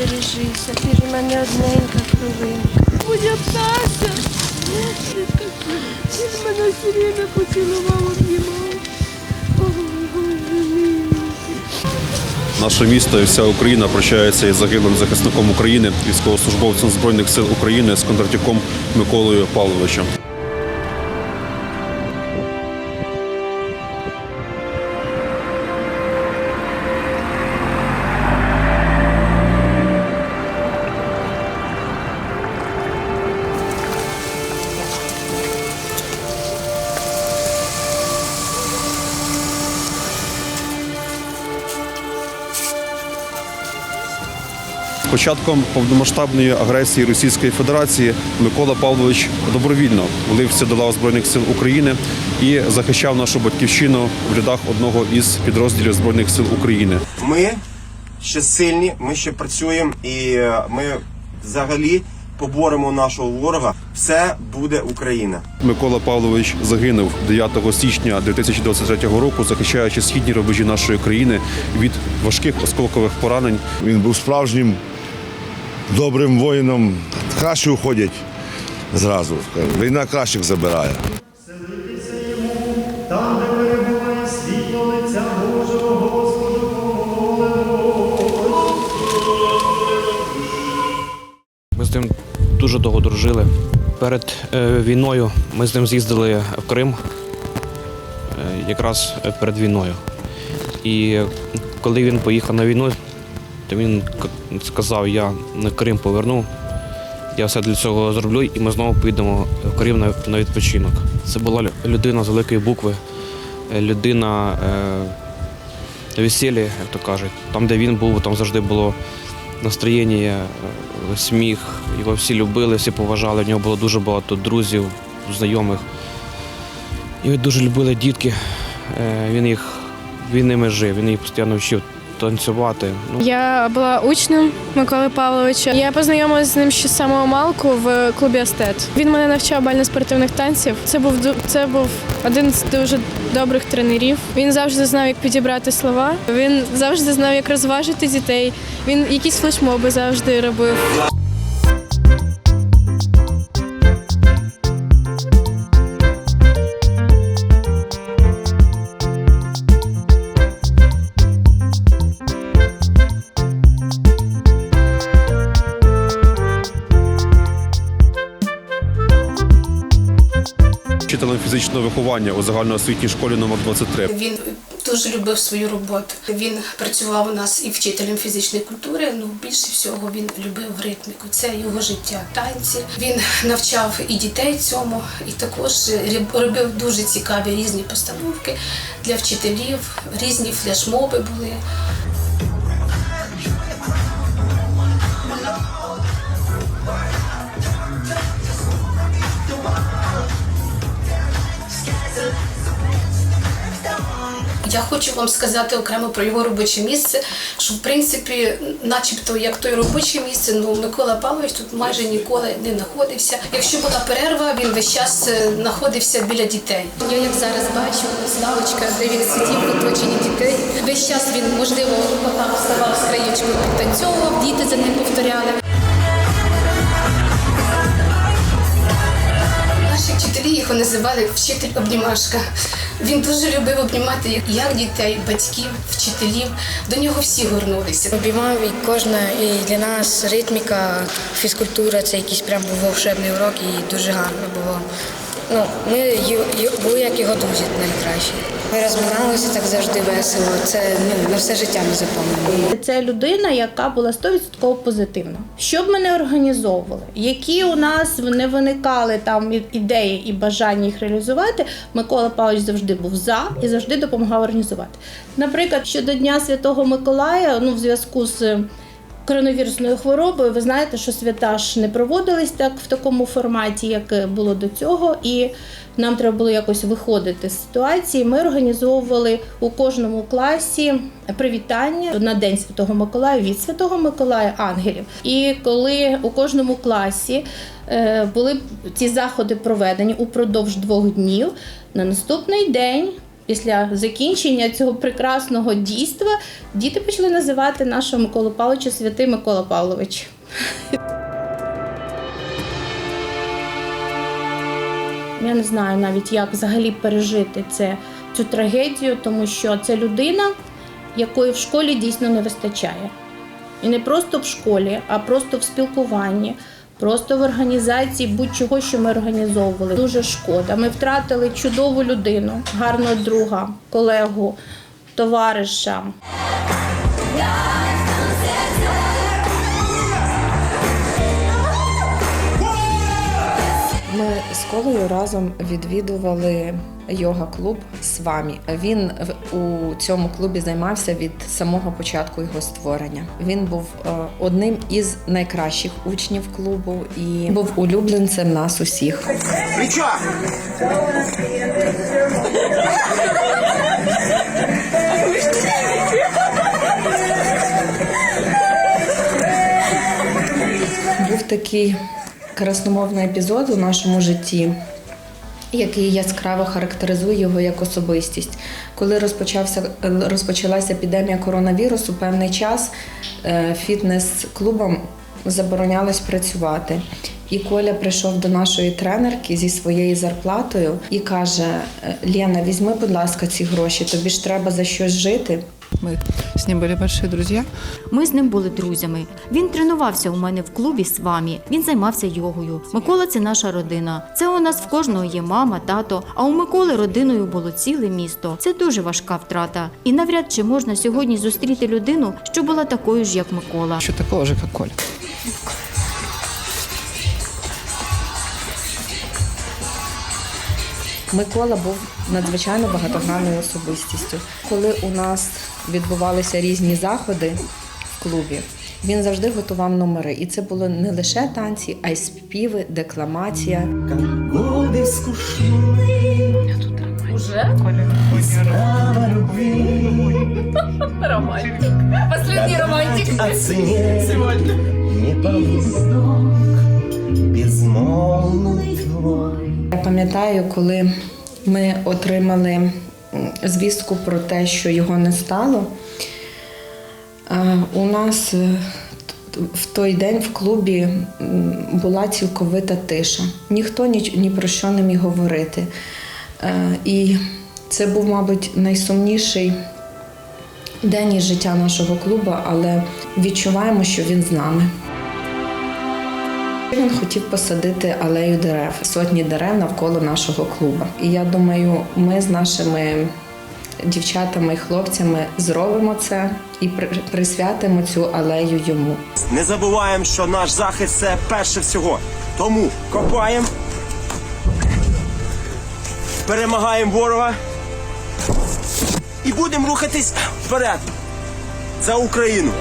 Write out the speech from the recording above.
бережися, ти ж в мене одненька кровинка. Будь птася, ти ж мене все время поцілував, обнімав. Наше місто і вся Україна прощається із загиблим захисником України, військовослужбовцем Збройних сил України з Кондратюком Миколою Павловичем. Початком повномасштабної агресії Російської Федерації Микола Павлович добровільно влився до лав Збройних сил України і захищав нашу батьківщину в рядах одного із підрозділів Збройних сил України. Ми ще сильні, ми ще працюємо і е, ми взагалі поборемо нашого ворога. Все буде Україна. Микола Павлович загинув 9 січня 2023 року, захищаючи східні рубежі нашої країни від важких осколкових поранень. Він був справжнім добрим воїном. Краще уходять зразу. Війна кращих забирає. Там, де перебуває світло лиця Божого, Господу помолимо. Ми з ним дуже довго дружили. Перед е, війною ми з ним з'їздили в Крим, е, якраз перед війною. І коли він поїхав на війну, то він сказав, я на Крим поверну, я все для цього зроблю, і ми знову поїдемо в Крим на, відпочинок. Це була людина з великої букви, е, людина е, весілля, як то кажуть. Там, де він був, там завжди було настроєння, е, сміх. Його всі любили, всі поважали. В нього було дуже багато друзів, знайомих. Його дуже любили дітки. Е, Він їх він ними жив, він їх постійно вчив танцювати. Ну, Я була учнем Миколи Павловича. Я познайомилася з ним ще з самого малку в клубі Астет. Він мене навчав бально-спортивних танців. Це був це був один з дуже добрих тренерів. Він завжди знав, як підібрати слова. Він завжди знав, як розважити дітей. Він якісь флешмоби завжди робив. Фізичного виховання у загальноосвітній школі номер 23. Він дуже любив свою роботу. Він працював у нас і вчителем фізичної культури. Ну більше всього він любив ритміку. Це його життя, танці. Він навчав і дітей цьому, і також робив дуже цікаві різні постановки для вчителів. Різні флешмоби були. Хочу вам сказати окремо про його робоче місце, що в принципі, начебто, як то й робоче місце, ну Микола Павлович тут майже ніколи не знаходився. Якщо була перерва, він весь час е, знаходився біля дітей. Я як зараз бачу, ось лавочка, де він сидів в дітей. Весь час він, можливо, вставав з краєчкою, підтанцьовував, діти за ним повторяли. Вчителі його називали вчитель обнімашка. Він дуже любив обнімати як дітей, батьків, вчителів. До нього всі горнулися. Обіймав і кожна, і для нас ритміка, фізкультура це якийсь прям був волшебний урок і дуже гарно було. Ну, ми були як його друзі найкращі. Ми розминалися так завжди весело. Це ну, на все життя не запомнимо. Це людина, яка була 100% позитивна. Що б ми не організовували, які у нас не виникали там ідеї і бажання їх реалізувати, Микола Павлович завжди був за і завжди допомагав організувати. Наприклад, щодо Дня Святого Миколая, ну в зв'язку з коронавірусною хворобою, ви знаєте, що свята ж не проводились так в такому форматі, як було до цього, і нам треба було якось виходити з ситуації. Ми організовували у кожному класі привітання на День Святого Миколая від Святого Миколая ангелів. І коли у кожному класі е, були ці заходи проведені упродовж двох днів, на наступний день Після закінчення цього прекрасного дійства діти почали називати нашого Миколу Павловича святий Микола Павлович. Я не знаю навіть, як взагалі пережити це, цю трагедію, тому що це людина, якої в школі дійсно не вистачає. І не просто в школі, а просто в спілкуванні, просто в організації будь-чого, що ми організовували. Дуже шкода. Ми втратили чудову людину, гарного друга, колегу, товариша. Ми з колою разом відвідували йога-клуб «Свамі». Він у цьому клубі займався від самого початку його створення. Він був е, одним із найкращих учнів клубу і був улюбленцем нас усіх. Був такий красномовний епізод у нашому житті, який яскраво характеризує його як особистість. Коли розпочався розпочалася епідемія коронавірусу, певний час е, фітнес-клубам заборонялось працювати. І Коля прийшов до нашої тренерки зі своєю зарплатою і каже: Лена, візьми, будь ласка, ці гроші, тобі ж треба за щось жити. Мы с ним были большие друзья. Ми з ним були друзями. Він тренувався у мене в клубі з вами. Він займався йогою. Микола це наша родина. Це у нас в кожного є мама, тато. А у Миколи родиною було ціле місто. Це дуже важка втрата. І навряд чи можна сьогодні зустріти людину, що була такою ж, як Микола. Еще такого же, как Коля. Микола був надзвичайно багатогранною особистістю. Коли у нас відбувалися різні заходи в клубі, він завжди готував номери. І це було не лише танці, а й співи, декламація. Годы скучны. Уже? Слава любви. Романтик. Последний романтик. О цене не повзнок безмолвный твой. Я пам'ятаю, коли ми отримали м, звістку про те, що його не стало. е, У нас е, в той день в клубі була цілковита тиша. Ніхто ні, ні про що не міг говорити. Е, І це був, мабуть, найсумніший день із життя нашого клубу, але відчуваємо, що він з нами. Він хотів посадити алею дерев, сотні дерев навколо нашого клубу. І я думаю, ми з нашими дівчатами і хлопцями зробимо це і присвятимо цю алею йому. Не забуваємо, що наш захист це перше всього. Тому копаємо, перемагаємо ворога і будемо рухатись вперед за Україну.